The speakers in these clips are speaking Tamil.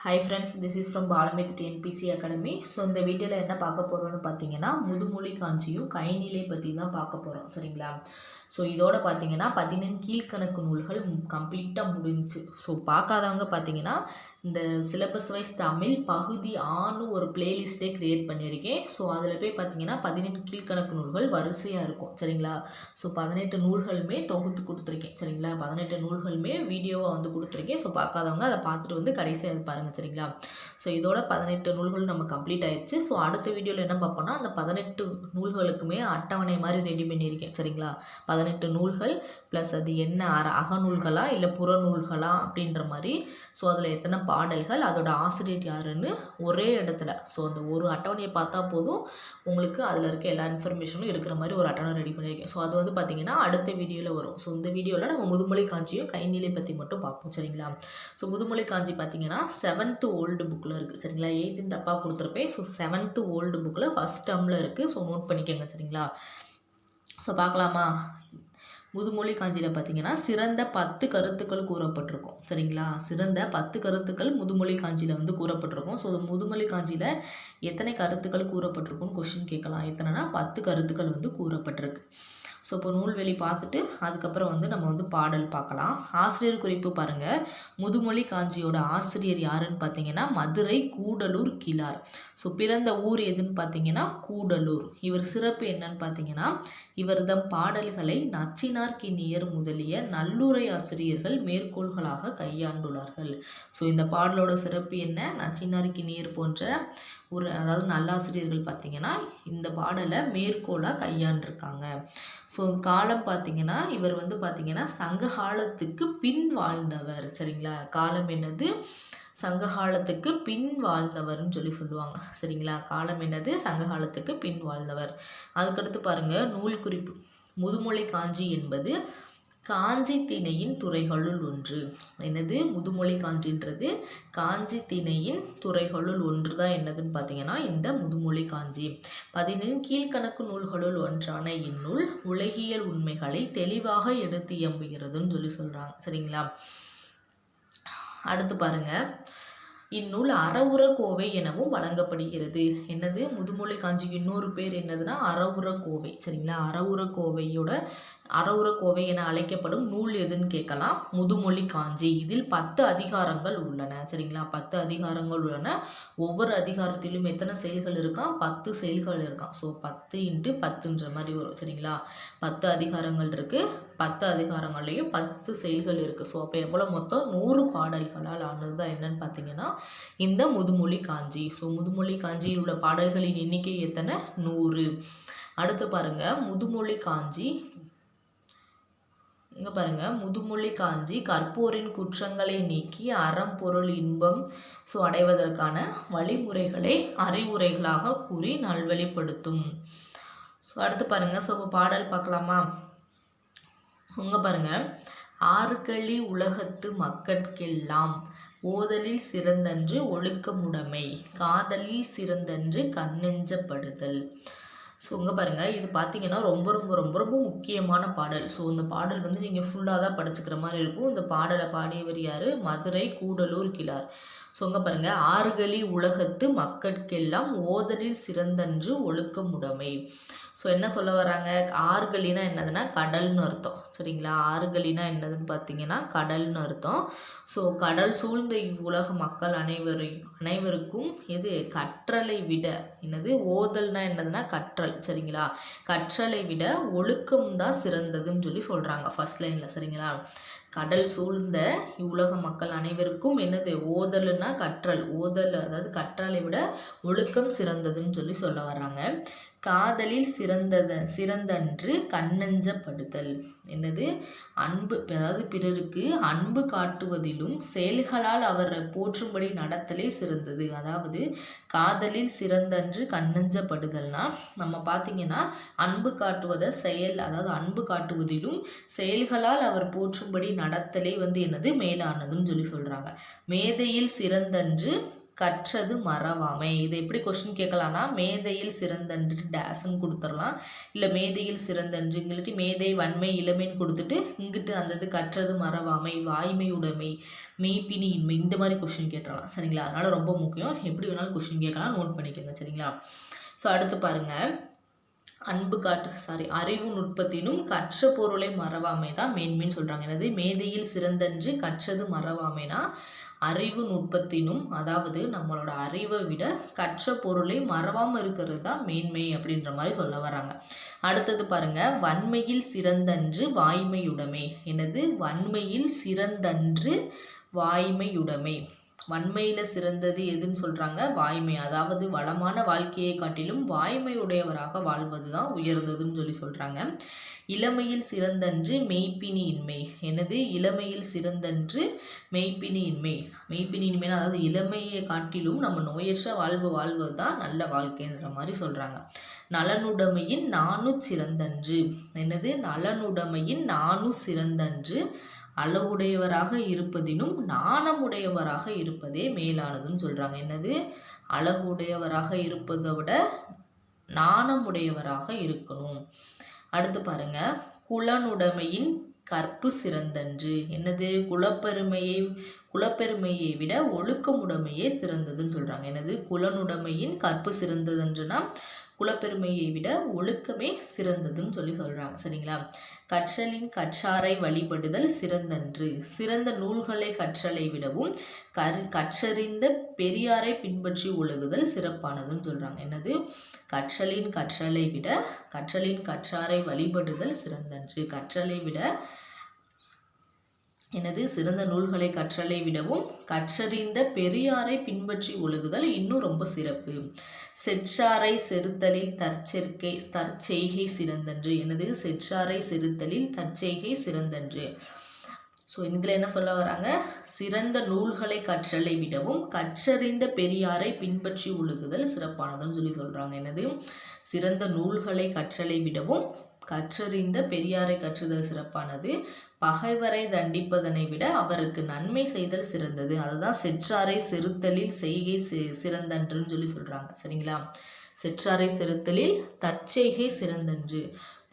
Hi friends this is from பாலமித் NBC academy so இந்த வீடியோவில் என்ன பார்க்க போகிறோம்னு பார்த்தீங்கன்னா முதுமொழி காஞ்சியும் கைநிலை பற்றி தான் பார்க்க போகிறோம் சரிங்களா? ஸோ இதோட பார்த்தீங்கன்னா பதினெண் கீழ்க்கணக்கு நூல்கள் கம்ப்ளீட்டாக முடிஞ்சுச்சு ஸோ பார்க்காதவங்க பார்த்தீங்கன்னா இந்த சிலபஸ் வைஸ் தமிழ் பகுதி ஆன்னு ஒரு பிளேலிஸ்ட்டே க்ரியேட் பண்ணியிருக்கேன். ஸோ அதில் போய் பார்த்தீங்கன்னா பதினெட்டு கீழ்க்கணக்கு நூல்கள் வரிசையாக இருக்கும். சரிங்களா? ஸோ பதினெட்டு நூல்களுமே தொகுத்து கொடுத்துருக்கேன். சரிங்களா? பதினெட்டு நூல்களுமே வீடியோவாக வந்து கொடுத்துருக்கேன். ஸோ பார்க்காதவங்க அதை பார்த்துட்டு வந்து கடைசியாக அது பாருங்கள் சரிங்களா? ஸோ இதோட பதினெட்டு நூல்கள் நம்ம கம்ப்ளீட் ஆயிடுச்சு. ஸோ அடுத்த வீடியோவில் என்ன பார்ப்போம்னா அந்த பதினெட்டு நூல்களுக்குமே அட்டவணை மாதிரி ரெடி பண்ணியிருக்கேன். சரிங்களா? பதினெட்டு நூல்கள் ப்ளஸ் அது என்ன அற அகநூல்களா இல்லை புறநூல்களா அப்படின்ற மாதிரி. ஸோ அதில் எத்தனை பாடல்கள் அதோட ஆசிரியர் யாருன்னு ஒரே இடத்துல. ஸோ அந்த ஒரு அட்டவணையை பார்த்தா போதும். உங்களுக்கு அதில் இருக்க எல்லா இன்ஃபர்மேஷனும் இருக்கிற மாதிரி ஒரு அட்டவணை ரெடி பண்ணியிருக்கேன் ஸோ அது வந்து பார்த்திங்கன்னா அடுத்த வீடியோவில் வரும். ஸோ இந்த வீடியோவில் நம்ம முதுமொழி காஞ்சியும் கைநிலை பற்றி மட்டும் பார்ப்போம். சரிங்களா? ஸோ முதுமொழி காஞ்சி பார்த்தீங்கன்னா செவன்த்து ஓல்டு புக்கில் இருக்குது சரிங்களா? எயித்து தப்பாக கொடுத்துருப்பேன். ஸோ செவன்த்து ஓல்டு புக்கில் ஃபஸ்ட் டேர்மில் இருக்குது ஸோ நோட் பண்ணிக்கோங்க. சரிங்களா? ஸோ பார்க்கலாமா? முதுமொழி காஞ்சியில் பார்த்தீங்கன்னா சிறந்த பத்து கருத்துக்கள் கூறப்பட்டிருக்கும். சரிங்களா? சிறந்த பத்து கருத்துக்கள் முதுமொழி காஞ்சியில் வந்து கூறப்பட்டிருக்கும். ஸோ முதுமொழி காஞ்சியில் எத்தனை கருத்துக்கள் கூறப்பட்டிருக்கும்னு கொஷின் கேட்கலாம். எத்தனைனா பத்து கருத்துக்கள் வந்து கூறப்பட்டிருக்கு. ஸோ இப்போ நூல்வெளி பார்த்துட்டு அதுக்கப்புறம் வந்து நம்ம வந்து பாடல் பார்க்கலாம். ஆசிரியர் குறிப்பு பாருங்கள் முதுமொழி காஞ்சியோட ஆசிரியர் யாருன்னு பார்த்தீங்கன்னா மதுரை கூடலூர் கிளார் ஸோ பிறந்த ஊர் எதுன்னு பார்த்தீங்கன்னா கூடலூர். இவர் சிறப்பு என்னன்னு பார்த்தீங்கன்னா இவர்தம் பாடல்களை நச்சினார்கினியர் முதலிய நல்லுரை ஆசிரியர்கள் மேற்கோள்களாக கையாண்டுள்ளார்கள். ஸோ இந்த பாடலோட சிறப்பு என்ன? நச்சினார்கினியர் போன்ற ஒரு அதாவது நல்லாசிரியர்கள் பார்த்தீங்கன்னா இந்த பாடலை மேற்கோளாக கையாண்டிருக்காங்க. ஸோ காலம் பார்த்தீங்கன்னா இவர் வந்து பார்த்தீங்கன்னா சங்க காலத்துக்கு பின் வாழ்ந்தவர். சரிங்களா? காலம் என்னது? சங்க காலத்துக்கு பின் வாழ்ந்தவர்னு சொல்லி சொல்லுவாங்க. சரிங்களா? காலம் என்னது? சங்க காலத்துக்கு பின் வாழ்ந்தவர். அதுக்கடுத்து பாருங்கள் நூல் குறிப்பு. முதுமொழி காஞ்சி என்பது காஞ்சி திணையின் துறைகளுள் ஒன்று. என்னது? முதுமொழி காஞ்சின்றது. காஞ்சி திணையின் துறைகளுள் ஒன்று தான் என்னதுன்னு பார்த்தீங்கன்னா இந்த முதுமொழி காஞ்சி. பதினெண் கீழ்கணக்கு நூல்களுள் ஒன்றான இந்நூல் உலகியல் உண்மைகளை தெளிவாக எடுத்து இயம்புகிறதுன்னு சொல்லி சொல்கிறாங்க சரிங்களா? அடுத்து பாருங்கள் இந்நூல் அறவுர கோவை எனவும் வழங்கப்படுகிறது. என்னது? முதுமொழி காஞ்சிக்கு இன்னொரு பேர் என்னதுன்னா அறவுர கோவை சரிங்களா? அறவுர கோவையோட அறவுர கோவை என அழைக்கப்படும் நூல் எதுன்னு கேட்கலாம். முதுமொழி காஞ்சி. இதில் பத்து அதிகாரங்கள் உள்ளன. சரிங்களா? பத்து அதிகாரங்கள் உள்ளன. ஒவ்வொரு அதிகாரத்திலும் எத்தனை செயல்கள் இருக்கான் பத்து செயல்கள் இருக்கான் ஸோ பத்து இன்ட்டு பத்துன்ற மாதிரி வரும். சரிங்களா? பத்து அதிகாரங்கள் இருக்குது பத்து அதிகாரங்கள்லேயும் பத்து செயல்கள் இருக்குது ஸோ அப்போ எவ்வளோ மொத்தம்? நூறு பாடல்களால் ஆனது தான் என்னன்னு பார்த்தீங்கன்னா இந்த முதுமொழி காஞ்சி. ஸோ முதுமொழி காஞ்சியில் உள்ள பாடல்களின் எண்ணிக்கை எத்தனை? நூறு. அடுத்து பாருங்கள் முதுமொழி காஞ்சி. இங்கே பாருங்கள் முதுமொழி காஞ்சி கற்போரின் குற்றங்களை நீக்கி அறம் பொருள் இன்பம் ஸோ அடைவதற்கான வழிமுறைகளை அறிவுரைகளாக கூறி நல்வழிப்படுத்தும். ஸோ அடுத்து பாருங்கள் ஸோ பாடல் பார்க்கலாமா? உங்க பாருங்கள் ஆறுகளி உலகத்து மக்கட்கெல்லாம் ஓதலில் சிறந்தன்று ஒழுக்கமுடைமை காதலில் சிறந்தன்று கண்ணெஞ்சப்படுதல் ஸோ இங்கே பாருங்கள் இது பார்த்தீங்கன்னா ரொம்ப ரொம்ப ரொம்ப ரொம்ப முக்கியமான பாடல். ஸோ இந்த பாடல் வந்து நீங்கள் ஃபுல்லாக தான் படிச்சுக்கிற மாதிரி இருக்கும். இந்த பாடலை பாடியவர் யார்? மதுரை கூடலூர் கிளார் ஸோ இங்கே பாருங்கள் ஆறுகளி உலகத்து மக்கட்கெல்லாம் ஓதலில் சிறந்தன்று ஒழுக்கமுடைமை ஸோ என்ன சொல்ல வராங்க? ஆறுகளினா என்னதுன்னா கடல்னு அர்த்தம். சரிங்களா? ஆறுகளினா என்னதுன்னு பார்த்தீங்கன்னா கடல்னு அர்த்தம். ஸோ கடல் சூழ்ந்த இவ்வுலக மக்கள் அனைவரும் அனைவருக்கும் இது கற்றலை விட. என்னது? ஓதல்னா என்னதுன்னா கற்றல். சரிங்களா? கற்றலை விட ஒழுக்கம் தான் சிறந்ததுன்னு சொல்லி சொல்கிறாங்க ஃபர்ஸ்ட் லைனில் சரிங்களா? கடல் சூழ்ந்த இவ்வுலக மக்கள் அனைவருக்கும் என்னது? ஓதல்னா கற்றல். ஓதல் அதாவது கற்றலை விட ஒழுக்கம் சிறந்ததுன்னு சொல்லி சொல்ல வர்றாங்க. காதலில் சிறந்தத சிறந்தன்று கண்ணஞ்சப்படுதல். என்னது? அன்பு அதாவது பிறருக்கு அன்பு காட்டுவதிலும் செயல்களால் அவரை போற்றும்படி நடத்தலே சிறந்தது. அதாவது காதலில் சிறந்தன்று கண்ணஞ்சப்படுதல்னா நம்ம பார்த்திங்கன்னா அன்பு காட்டுவதை செயல் அதாவது அன்பு காட்டுவதிலும் செயல்களால் அவர் போற்றும்படி நடத்தலே வந்து என்னது? மேலானதுன்னு சொல்லி சொல்கிறாங்க மேதையில் சிறந்தன்று கற்றது மறவாமை. இது எப்படி கொஸ்டின் கேட்கலான்னா மேதையில் சிறந்தன்று டேஸ்ன்னு கொடுத்துடலாம். இல்லை மேதையில் சிறந்தன்று மேதை வன்மை இளமைன்னு கொடுத்துட்டு இங்கிட்டு அந்த இது கற்றது மறவாமை வாய்மை உடைமை மெய்ப்பினி இன்மை இந்த மாதிரி கொஸ்டின் கேட்டுடலாம். சரிங்களா? அதனால் ரொம்ப முக்கியம். எப்படி வேணாலும் கொஸ்டின் கேட்கலாம் நோட் பண்ணிக்கோங்க. சரிங்களா? ஸோ அடுத்து பாருங்கள் அன்பு காட்டு சாரி அறிவு நுட்பத்தினும் கற்ற பொருளை மறவாமை தான் மேன்மைன்னு சொல்கிறாங்க என்னது? மேதையில் சிறந்தன்று கற்றது மறவாமைனா அறிவு நுட்பத்தினும் அதாவது நம்மளோட அறிவை விட கற்ற பொருளை மறவாமல் இருக்கிறது தான் மேன்மை அப்படின்ற மாதிரி சொல்ல வராங்க அடுத்தது பாருங்க வன்மையில் சிறந்தன்று வாய்மையுடைமை. எனது வன்மையில் சிறந்தன்று வாய்மையுடைமை. வன்மையில் சிறந்தது எதுன்னு சொல்கிறாங்க வாய்மை. அதாவது வளமான வாழ்க்கையை காட்டிலும் வாய்மையுடையவராக வாழ்வது தான் உயர்ந்ததுன்னு சொல்லி சொல்கிறாங்க இளமையில் சிறந்தன்று மெய்ப்பினி இன்மை எனது இளமையில் சிறந்தன்று மெய்ப்பினி இன்மை மெய்ப்பினி இன்மைனா அதாவது இளமையை காட்டிலும் நம்ம நோயற்ற வாழ்வு வாழ்வது தான் நல்ல வாழ்க்கைன்ற மாதிரி சொல்கிறாங்க நலனுடைமையின் நானு சிறந்தன்று. என்னது? நலனுடைமையின் நானு சிறந்தன்று. அளவுடையவராக இருப்பதினும் நாணமுடையவராக இருப்பதே மேலானதுன்னு சொல்கிறாங்க என்னது? அழகுடையவராக இருப்பதை விட நாணமுடையவராக இருக்கணும். அடுத்து பாருங்க. குலனுடைமையின் கற்பு சிறந்தன்று. என்னது? குலப்பெருமையை குலப்பெருமையை விட ஒழுக்கமுடைமையே சிறந்ததுன்னு சொல்கிறாங்க என்னது? குலனுடைமையின் கற்பு சிறந்ததுன்றுனா குலப்பெருமையை விட ஒழுக்கமே சிறந்ததுன்னு சொல்லி சொல்கிறாங்க சரிங்களா? கற்றலின் கற்றாரை வழிபடுதல் சிறந்தன்று. சிறந்த நூல்களை கற்றலை விடவும் கரு கற்றறிந்த பெரியாரை பின்பற்றி ஒழுகுதல் சிறப்பானதுன்னு சொல்கிறாங்க என்னது? கற்றலின் கற்றலை விட கற்றலின் கற்றாரை வழிபடுதல் சிறந்தன்று. கற்றலை விட எனது சிறந்த நூல்களை கற்றலை விடவும் கற்றறிந்த பெரியாரை பின்பற்றி ஒழுகுதல் இன்னும் ரொம்ப சிறப்பு. செற்றாரை செருத்தலில் தற்செற்கை தற்செய்கை சிறந்தன்று. எனது செற்றாரை செருத்தலில் தற்செய்கை சிறந்தன்று. ஸோ இதில் என்ன சொல்ல வராங்க? சிறந்த நூல்களை கற்றலை விடவும் கற்றறிந்த பெரியாரை பின்பற்றி ஒழுகுதல் சிறப்பானதுன்னு சொல்லி சொல்கிறாங்க என்னது? சிறந்த நூல்களை கற்றலை விடவும் கற்றறிந்த பெரியாரை கற்றுதல் சிறப்பானது. பகைவரை தண்டிப்பதனை விட அவருக்கு நன்மை செய்தல் சிறந்தது. அதுதான் செற்றாரை செருத்தலில் செய்கை சிறந்தன்றுன்னு சொல்லி சொல்கிறாங்க சரிங்களா? செற்றாரை செருத்தலில் தற்செய்கை சிறந்தன்று.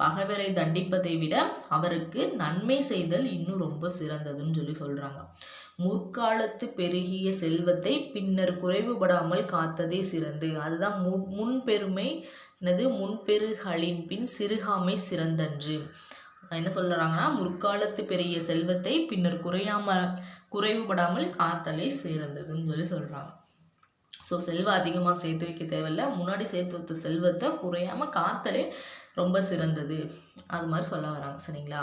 பகைவரை தண்டிப்பதை விட அவருக்கு நன்மை செய்தல் இன்னும் ரொம்ப சிறந்ததுன்னு சொல்லி சொல்கிறாங்க முற்காலத்து பெருகிய செல்வத்தை பின்னர் குறைவுபடாமல் காத்ததே சிறந்து. அதுதான் முன் முன்பெருமை எனது முன்பெருகளின் பின் சிறுகாமை சிறந்தன்று. என்ன சொல்கிறாங்கன்னா முற்காலத்து பெரிய செல்வத்தை பின்னர் குறையாமல் குறைவுபடாமல் காத்தலை சிறந்ததுன்னு சொல்லி சொல்கிறாங்க ஸோ செல்வம் அதிகமாக சேர்த்து வைக்க தேவையில்ல. முன்னாடி சேர்த்து வைத்த செல்வத்தை குறையாமல் காத்தலே ரொம்ப சிறந்தது. அது மாதிரி சொல்ல வராங்க சரிங்களா?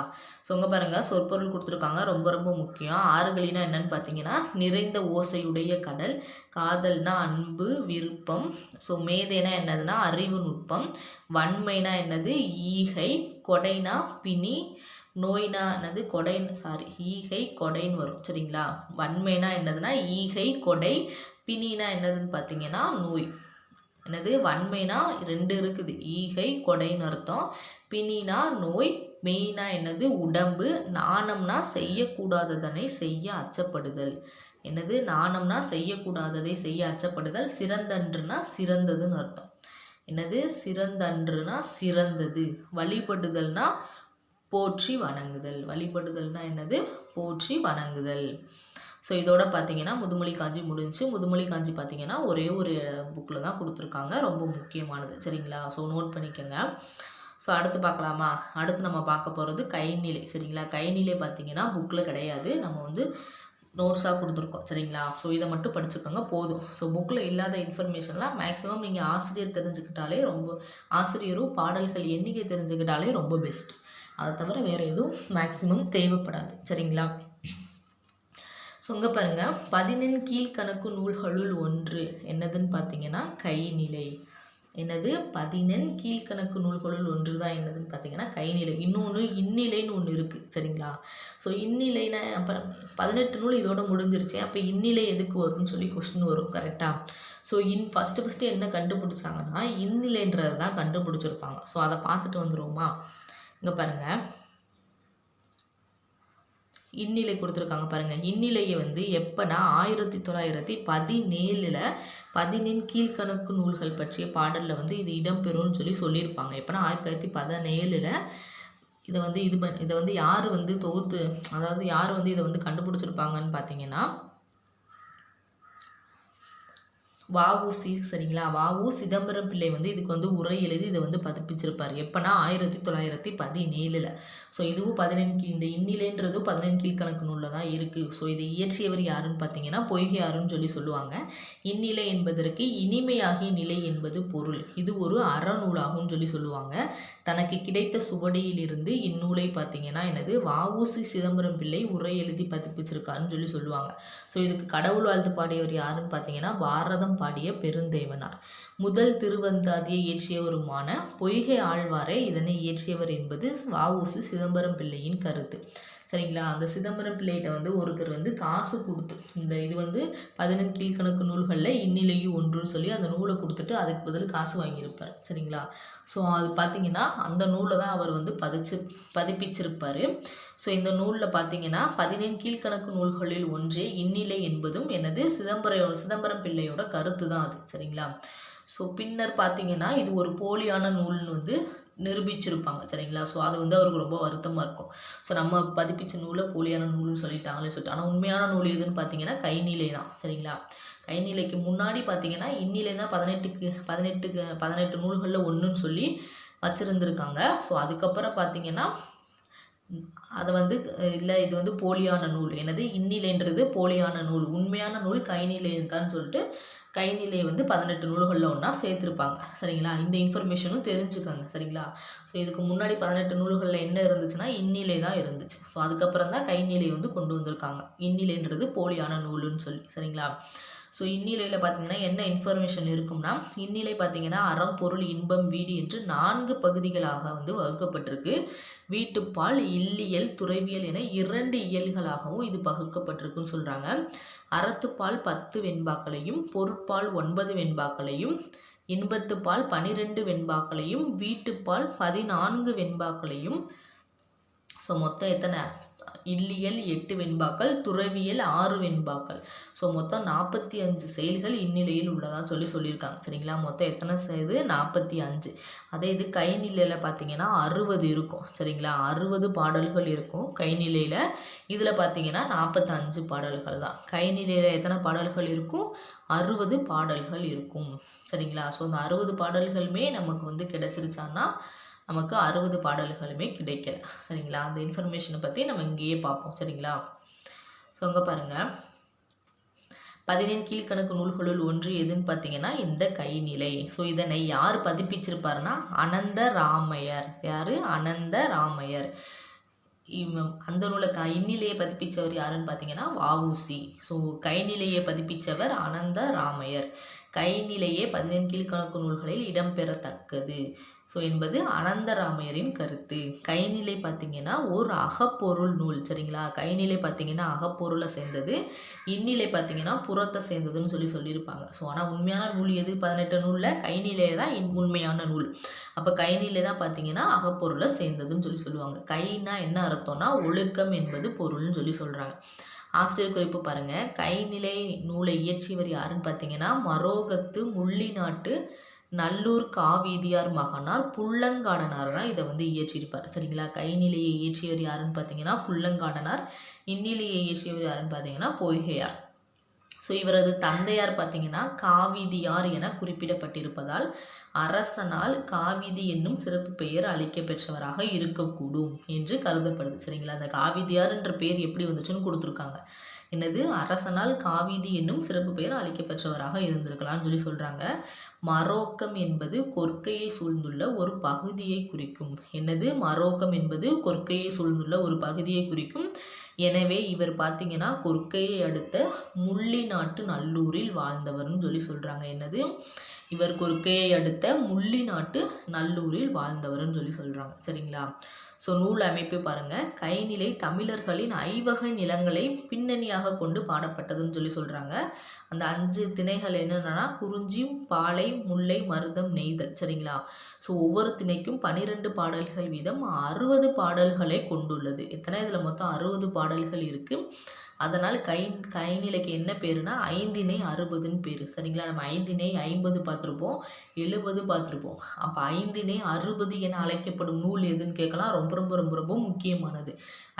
சொங்க பாருங்கள் சொற்பொருள் கொடுத்துருக்காங்க. ரொம்ப ரொம்ப முக்கியம். ஆறுகளினா என்னன்னு பார்த்தீங்கன்னா நிறைந்த ஓசையுடைய கடல் காதல்னா அன்பு விருப்பம். ஸோ மேதைனா என்னதுன்னா அறிவு நுட்பம். வன்மைனா என்னது? ஈகை கொடைனா பிணி நோய்னா என்னது? கொடைன்னு சாரி ஈகை கொடைன்னு வரும். சரிங்களா? வன்மைனா என்னதுன்னா ஈகை கொடை பிணினா என்னதுன்னு பார்த்தீங்கன்னா நோய். என்னது? வன்மைனா ரெண்டு இருக்குது. ஈகை கொடைன்னு அர்த்தம். பிணினா நோய் மெயினா என்னது? உடம்பு. நாணம்னா செய்யக்கூடாததனை செய்ய அச்சப்படுதல். என்னது? நாணம்னா செய்யக்கூடாததை செய்ய அச்சப்படுதல். சிறந்தன்றுனா சிறந்ததுன்னு அர்த்தம். என்னது? சிறந்தன்றுனா சிறந்தது. வழிபடுதல்னா போற்றி வணங்குதல். வழிபடுதல்னா என்னது? போற்றி வணங்குதல். ஸோ இதோட பார்த்தீங்கன்னா முதுமொழி காஞ்சி முடிஞ்சு முதுமொழி காஞ்சி பார்த்தீங்கன்னா ஒரே ஒரு புக்கில் தான் கொடுத்துருக்காங்க. ரொம்ப முக்கியமானது. சரிங்களா? ஸோ நோட் பண்ணிக்கோங்க. ஸோ அடுத்து பார்க்கலாமா? அடுத்து நம்ம பார்க்க போகிறது கைநிலை. சரிங்களா? கைநிலை பார்த்தீங்கன்னா புக்கில் கிடையாது. நம்ம வந்து நோட்ஸாக கொடுத்துருக்கோம். சரிங்களா? ஸோ இதை மட்டும் படிச்சுக்கோங்க. போதும். ஸோ புக்கில் இல்லாத இன்ஃபர்மேஷன்லாம் மேக்ஸிமம் நீங்கள் ஆசிரியர் தெரிஞ்சுக்கிட்டாலே ரொம்ப ஆசிரியரும் பாடல்கள் எண்ணிக்கை தெரிஞ்சுக்கிட்டாலே ரொம்ப பெஸ்ட் அதை தவிர வேறு எதுவும் மேக்ஸிமம் தேவைப்படாது. சரிங்களா? ஸோ இங்கே பாருங்கள் பதினெண் கீழ்கணக்கு நூல்களுள் ஒன்று. என்னதுன்னு பார்த்தீங்கன்னா கைநிலை. என்னது? பதினெண் கீழ்கணக்கு நூல்களுள் ஒன்று தான் என்னதுன்னு பார்த்தீங்கன்னா கைநிலை. இன்னொன்று இந்நிலைன்னு ஒன்று இருக்குது சரிங்களா? ஸோ இந்நிலைனா அப்புறம் பதினெட்டு நூல் இதோட முடிஞ்சிருச்சு. அப்போ இந்நிலை எதுக்கு வரும்னு சொல்லி கொஸ்டின் வரும் கரெக்டாக ஸோ இன் ஃபஸ்ட்டு ஃபஸ்ட்டு என்ன கண்டுபிடிச்சாங்கன்னா இந்நிலைன்றது தான் கண்டுபிடிச்சிருப்பாங்க. ஸோ அதை பார்த்துட்டு வந்துடுவோமா இங்கே பாருங்கள் இந்நிலை கொடுத்துருக்காங்க பாருங்கள் இந்நிலையை வந்து எப்போனா ஆயிரத்தி தொள்ளாயிரத்தி பதினேழில் பதினெண் கீழ்கணக்கு நூல்கள் பற்றிய பாடலில் வந்து இது இடம்பெறும்னு சொல்லி சொல்லியிருப்பாங்க. எப்போனா ஆயிரத்தி தொள்ளாயிரத்தி பதினேழில் இதை வந்து இது பண் இதை வந்து யார் வந்து தொகுத்து அதாவது யார் வந்து இதை வந்து கண்டுபிடிச்சிருப்பாங்கன்னு பார்த்தீங்கன்னா வஉசி சரிங்களா? வஉ சிதம்பரம் பிள்ளை வந்து இதுக்கு வந்து உரை எழுதி இதை வந்து பதிப்பிச்சிருப்பார். எப்போனா ஆயிரத்தி தொள்ளாயிரத்தி பதினேழில். ஸோ இதுவும் பதினெண் இந்த இந்நிலைன்றதும் பதினெண் கீழ்கணக்கு நூலில் தான் இருக்குது ஸோ இதை இயற்றியவர் யாருன்னு பார்த்தீங்கன்னா பொய்கையாருன்னு சொல்லி சொல்லுவாங்க. இந்நிலை என்பதற்கு இனிமையாகிய நிலை என்பது பொருள். இது ஒரு அறநூலாகும்னு சொல்லி சொல்லுவாங்க. தனக்கு கிடைத்த சுவடியிலிருந்து இந்நூலை பார்த்தீங்கன்னா எனது வஉசி சிதம்பரம் பிள்ளை உரை எழுதி பதிப்பிச்சிருக்காருன்னு சொல்லி சொல்லுவாங்க. ஸோ இதுக்கு கடவுள் வாழ்த்து பாடியவர் யாருன்னு பார்த்தீங்கன்னா பாரதம் பாடிய பெருந்தேவனார். முதல் திருவந்தாதியை இயற்றியவருமான பொய்கை ஆழ்வாரே இதனை இயற்றியவர் என்பது வஉசு சிதம்பரம் பிள்ளையின் கருத்து. சரிங்களா? அந்த சிதம்பரம் பிள்ளைகிட்ட வந்து ஒருத்தர் வந்து காசு கொடுத்து இந்த இது வந்து பதினெண் கீழ்கணக்கு நூல்களில் இன்னிலையும் ஒன்றுன்னு சொல்லி அந்த நூலை கொடுத்துட்டு அதுக்கு பதில் காசு வாங்கியிருப்பார். சரிங்களா? ஸோ அது பார்த்தீங்கன்னா அந்த நூலை தான் அவர் வந்து பதிச்சு பதிப்பிச்சிருப்பார். ஸோ இந்த நூலில் பார்த்தீங்கன்னா பதினெண் கீழ்கணக்கு நூல்களில் ஒன்றே இந்நிலை என்பதும் எனது சிதம்பரம் சிதம்பரம் பிள்ளையோட கருத்து தான் அது சரிங்களா? ஸோ பின்னர் பார்த்தீங்கன்னா இது ஒரு போலியான நூல்னு வந்து நிரூபிச்சிருப்பாங்க சரிங்களா? ஸோ அது வந்து அவருக்கு ரொம்ப வருத்தமாக இருக்கும். ஸோ நம்ம பதிப்பிச்ச நூலை போலியான நூல்னு சொல்லிட்டாங்களே சொல்லிட்டு ஆனால் உண்மையான நூல் எதுன்னு பார்த்தீங்கன்னா கைநிலை தான் சரிங்களா? கைநிலைக்கு முன்னாடி பார்த்தீங்கன்னா இன்னிலே தான் பதினெட்டுக்கு பதினெட்டுக்கு பதினெட்டு நூல்களில் ஒன்றுன்னு சொல்லி வச்சுருந்துருக்காங்க. ஸோ அதுக்கப்புறம் பார்த்தீங்கன்னா அதை வந்து இல்லை இது வந்து போலியான நூல். எனது இன்னிலைன்றது போலியான நூல். உண்மையான நூல் கைநிலை இருக்கான்னு சொல்லிட்டு கைநிலையை வந்து பதினெட்டு நூல்களில் ஒன்றா சேர்த்துருப்பாங்க. சரிங்களா? இந்த இன்ஃபர்மேஷனும் தெரிஞ்சுக்கோங்க. சரிங்களா? ஸோ இதுக்கு முன்னாடி பதினெட்டு நூல்களில் என்ன இருந்துச்சுன்னா இந்நிலை தான் இருந்துச்சு. ஸோ அதுக்கப்புறம் தான் கைநிலை வந்து கொண்டு வந்திருக்காங்க. இந்நிலைன்றது போலியான நூலுன்னு சொல்லி. சரிங்களா? ஸோ இந்நிலையில் பார்த்தீங்கன்னா என்ன இன்ஃபர்மேஷன் இருக்கும்னா இந்நிலை பார்த்தீங்கன்னா அறம் பொருள் இன்பம் வீடு என்று நான்கு பகுதிகளாக வந்து வகுக்கப்பட்டிருக்கு. வீட்டுப்பால் இல்லியல் துறைவியல் என இரண்டு இயல்களாகவும் இது பகுக்கப்பட்டிருக்குன்னு சொல்கிறாங்க அறத்துப்பால் பத்து வெண்பாக்களையும் பொருட்பால் ஒன்பது வெண்பாக்களையும் இன்பத்துப்பால் பனிரெண்டு வெண்பாக்களையும் வீட்டுப்பால் பதினான்கு வெண்பாக்களையும். ஸோ மொத்தம் எத்தனை? இல்லியல் எட்டு வெண்பாக்கள் துறவியல் ஆறு வெண்பாக்கள். ஸோ மொத்தம் நாற்பத்தி அஞ்சு செயல்கள் இந்நிலையில் உள்ளதாக சொல்லி சொல்லியிருக்காங்க. சரிங்களா? மொத்தம் எத்தனை இது நாற்பத்தி அஞ்சு அதே இது கைநிலையில் பார்த்தீங்கன்னா அறுபது இருக்கும். சரிங்களா? அறுபது பாடல்கள் இருக்கும் கைநிலையில். இதில் பார்த்தீங்கன்னா நாற்பத்தஞ்சு பாடல்கள் தான். கைநிலையில் எத்தனை பாடல்கள் இருக்கும்? அறுபது பாடல்கள் இருக்கும். சரிங்களா? ஸோ அந்த அறுபது பாடல்களுமே நமக்கு வந்து கிடச்சிருச்சான்னா நமக்கு அறுபது பாடல்களுமே கிடைக்கல. சரிங்களா? அந்த இன்ஃபர்மேஷனை பற்றி நம்ம இங்கேயே பார்ப்போம். சரிங்களா? ஸோ அங்கே பாருங்கள் பதினேழு கீழ்கணக்கு நூல்களுள் ஒன்று எதுன்னு பார்த்தீங்கன்னா இந்த கைநிலை. ஸோ இதனை யார் பதிப்பிச்சிருப்பாருன்னா அனந்த ராமையர் யார்? அனந்த ராமையர் அந்த நூலை க இந்நிலையை பதிப்பித்தவர் யாருன்னு பார்த்தீங்கன்னா வஉசி. ஸோ கைநிலையை பதிப்பித்தவர் அனந்த ராமையர் கைநிலையே பதினெண் கீழ்கணக்கு நூல்களில் இடம்பெறத்தக்கது. ஸோ என்பது அனந்தராமையரின் கருத்து. கைநிலை பார்த்திங்கன்னா ஒரு அகப்பொருள் நூல். சரிங்களா? கைநிலை பார்த்திங்கன்னா அகப்பொருளை சேர்ந்தது. இந்நிலை பார்த்திங்கன்னா புறத்தை சேர்ந்ததுன்னு சொல்லி சொல்லியிருப்பாங்க. ஸோ ஆனால் உண்மையான நூல் எது? பதினெட்டு நூலில் கைநிலை தான் உண்மையான நூல். அப்போ கைநிலை தான் பார்த்திங்கன்னா அகப்பொருளை சேர்ந்ததுன்னு சொல்லி சொல்லுவாங்க. கைனா என்ன அர்த்தம்னா ஒழுக்கம் என்பது பொருள்னு சொல்லி சொல்கிறாங்க ஆசிரியர் குறிப்பு பாருங்கள் கைநிலை நூலை இயற்றியவர் யாருன்னு பார்த்தீங்கன்னா மரோகத்து முள்ளி நாட்டு நல்லூர் காவீதியார் மகனார் புள்ளங்காடனார் தான் இதை வந்து இயற்றியிருப்பார். சரிங்களா? கைநிலையை இயற்றியவர் யாருன்னு பார்த்தீங்கன்னா புள்ளங்காடனார். இந்நிலையை இயற்றியவர் யாருன்னு பார்த்தீங்கன்னா பொய்கையார். ஸோ இவரது தந்தையார் பார்த்தீங்கன்னா காவிதியார் என குறிப்பிடப்பட்டிருப்பதால் அரசனால் காவிதி என்னும் சிறப்பு பெயர் அளிக்க பெற்றவராக இருக்கக்கூடும் என்று கருதப்படுது. சரிங்களா? அந்த காவிதியார் என்ற பெயர் எப்படி வந்துச்சுன்னு கொடுத்துருக்காங்க. என்னது? அரசனால் காவிதி என்னும் சிறப்பு பெயர் அளிக்கப்பெற்றவராக இருந்திருக்கலாம்னு சொல்லி சொல்கிறாங்க மரோக்கம் என்பது கொற்கையை சூழ்ந்துள்ள ஒரு பகுதியை குறிக்கும். என்னது? மரோக்கம் என்பது கொற்கையை சூழ்ந்துள்ள ஒரு பகுதியை குறிக்கும். எனவே இவர் பார்த்தீங்கன்னா கொற்கையை அடுத்த முள்ளி நாட்டு நல்லூரில் வாழ்ந்தவர்னு சொல்லி சொல்கிறாங்க என்னது? இவர் கொற்கையை அடுத்த முள்ளி நாட்டு நல்லூரில் வாழ்ந்தவர்னு சொல்லி சொல்கிறாங்க சரிங்களா? ஸோ நூல் அமைப்பு பாருங்கள் கைநிலை தமிழர்களின் ஐவகை நிலங்களை பின்னணியாக கொண்டு பாடப்பட்டதுன்னு சொல்லி சொல்கிறாங்க அந்த அஞ்சு திணைகள் என்னென்னா குறிஞ்சி பாலை முல்லை மருதம் நெய்தல். சரிங்களா? ஸோ ஒவ்வொரு திணைக்கும் பனிரெண்டு பாடல்கள் வீதம் அறுபது பாடல்களை கொண்டுள்ளது. எத்தனை? இதில் மொத்தம் அறுபது பாடல்கள் இருக்குது அதனால் கை கைநிலைக்கு என்ன பேருனா ஐந்தினை அறுபதுன்னு பேர். சரிங்களா? நம்ம ஐந்தினை ஐம்பது பார்த்துருப்போம் எழுபது பார்த்துருப்போம். அப்போ ஐந்தினை அறுபது என அழைக்கப்படும் நூல் எதுன்னு கேட்கலாம். ரொம்ப ரொம்ப ரொம்ப ரொம்ப முக்கியமானது.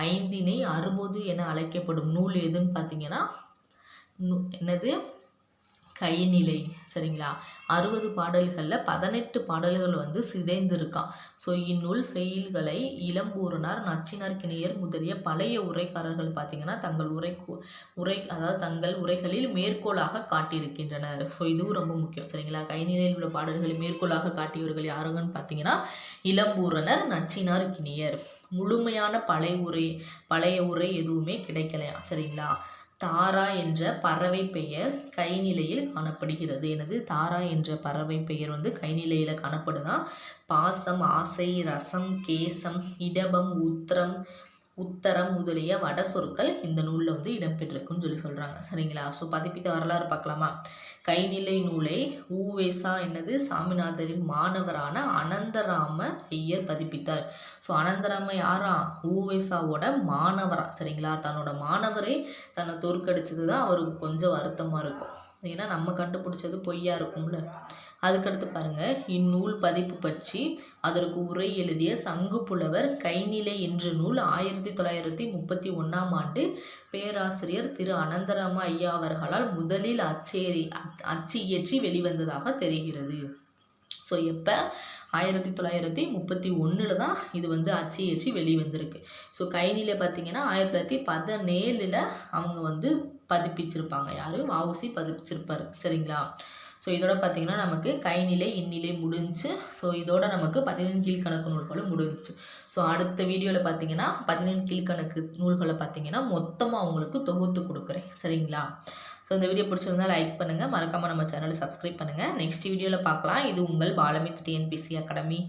ஐந்தினை அறுபது என அழைக்கப்படும் நூல் எதுன்னு பார்த்தீங்கன்னா என்னது? கைநிலை சரிங்களா? அறுபது பாடல்களில் பதினெட்டு பாடல்கள் வந்து சிதைந்திருக்கான். ஸோ இந்நூல் செயல்களை இளம்பூரனார் நச்சினார்கிணியர் முதலிய பழைய உரைக்காரர்கள் பார்த்திங்கன்னா தங்கள் உரை உரை அதாவது தங்கள் உரைகளில் மேற்கோளாக காட்டியிருக்கின்றனர். ஸோ இதுவும் ரொம்ப முக்கியம் சரிங்களா? கைநிலையில் உள்ள பாடல்களை மேற்கோளாக காட்டியவர்கள் யாருங்கன்னு பார்த்தீங்கன்னா இளம்பூரனர் நச்சினார் கிணியர். முழுமையான பழைய உரை பழைய உரை எதுவுமே கிடைக்கலையா சரிங்களா? தாரா என்ற பறவை பெயர் கைநிலையில் காணப்படுகிறது. எனது தாரா என்ற பறவை பெயர் வந்து கைநிலையில் காணப்படுதான். பாசம் ஆசை ரசம் கேசம் இடபம் உத்திரம் உத்தரம் முதலிய வட சொற்கள் இந்த நூலில் வந்து இடம்பெற்றிருக்குன்னு சொல்லி சொல்கிறாங்க சரிங்களா? ஸோ பதிப்பித்த வரலாறு பார்க்கலாமா? கைநிலை நூலை ஊவேசா என்னது? சாமிநாதரின் மாணவரான அனந்தராம ஐயர் பதிப்பித்தார். ஸோ அனந்தராம யாரா? ஊவேசாவோட மாணவரா. சரிங்களா? தன்னோட மாணவரே தன்னை தோற்கடிச்சது தான் அவருக்கு கொஞ்சம் வருத்தமாக இருக்கும். ஏன்னா நம்ம கண்டுபிடிச்சது பொய்யா இருக்கும்ல அதுக்கடுத்து பாருங்கள் இந்நூல் பதிப்பு பற்றி அதற்கு உரை எழுதிய சங்கு புலவர் கைநிலை என்ற நூல் ஆயிரத்தி தொள்ளாயிரத்தி முப்பத்தி ஒன்றாம் ஆண்டு பேராசிரியர் திரு அனந்தராம ஐயா அவர்களால் முதலில் அச்சேரி அச்சு இயற்றி வெளிவந்ததாக தெரிகிறது. ஸோ எப்போ? ஆயிரத்தி தொள்ளாயிரத்தி முப்பத்தி ஒன்றில் தான் இது வந்து அச்சு ஏற்றி வெளிவந்திருக்கு. ஸோ கைநிலை பார்த்தீங்கன்னா ஆயிரத்தி தொள்ளாயிரத்தி பதினேழில் அவங்க வந்து பதிப்பிச்சிருப்பாங்க. யார் வவுசி பதிப்பிச்சிருப்பார். சரிங்களா? ஸோ இதோட பார்த்திங்கன்னா நமக்கு கைநிலை இந்நிலை முடிஞ்சு ஸோ இதோட நமக்கு பதினெண் கீழ்கணக்கு நூல்களும் முடிஞ்சு ஸோ அடுத்த வீடியோவில் பார்த்தீங்கன்னா பதினெண் கீழ்கணக்கு நூல்களை பார்த்தீங்கன்னா மொத்தமாக உங்களுக்கு தொகுத்து கொடுக்குறேன். சரிங்களா? ஸோ இந்த வீடியோ பிடிச்சிருந்தால் லைக் பண்ணுங்கள் மறக்காமல் நம்ம சேனலை சப்ஸ்கிரைப் பண்ணுங்கள் நெக்ஸ்ட் வீடியோவில் பார்க்கலாம் இது உங்கள் பாலமித் டிஎன்பிசி அகாடமி